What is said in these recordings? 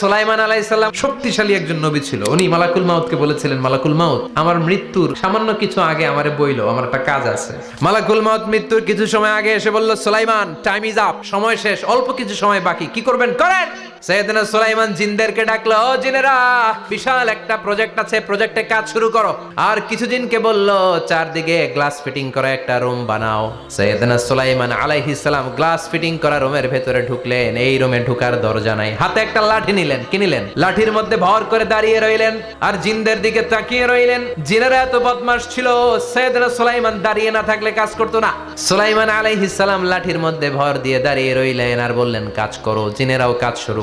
সোলাইমান আলাইসাল্লাম শক্তিশালী একজন নবী ছিল। উনি মালাকুল মাউতকে বলেছিলেন, মালাকুল মাউত, আমার মৃত্যুর সামান্য কিছু আগে আমারে বইলো, আমার একটা কাজ আছে। মালাকুল মাউত মৃত্যুর কিছু সময় আগে এসে বলল, সোলাইমান টাইম ইজ আপ সময় শেষ, অল্প কিছু সময় বাকি, কি করবেন? করেন! সৈয়দনা সুলাইমান জিনদেরকে ডাকলো, ও জিনেরা, বিশাল একটা প্রজেক্ট আছে প্রজেক্টে কাজ শুরু করো। আর কিছু বলল, চারদিকে গ্লাস ফিটিং করা একটা রুম বানাও। সৈয়দনা সুলাইমান সালাম গ্লাস ফিটিং করা রুমের ভেতরে ঢুকলেন। এই রুমে ঢুকার দরজা নাই। হাতে একটা লাঠি নিলেন। লাঠির মধ্যে ভর করে দাঁড়িয়ে রইলেন আর জিনদের দিকে তাকিয়ে রইলেন। জিনেরা এত বদমাস ছিল, সৈয়দনা সুলাইমান দাঁড়িয়ে না থাকলে কাজ করতো না। সুলাইমান আলাইহিস সালাম লাঠির মধ্যে ভর দিয়ে দাঁড়িয়ে রইলেন আর বললেন, কাজ করো, জিনেরাও কাজ শুরু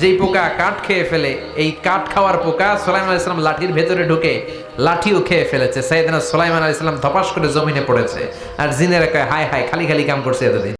যেই পোকা কাঠ খেয়ে ফেলে, এই কাঠ খাওয়ার পোকা সোলাইমান ইসলাম লাঠির ভেতরে ঢুকে লাঠিও খেয়ে ফেলেছে। সাইয়েদনা সোলাইমান ইসলাম ধপাস করে জমিনে পড়েছে। আর জিনের কয়, হায় হায়, খালি খালি কাম করছে এতদিন।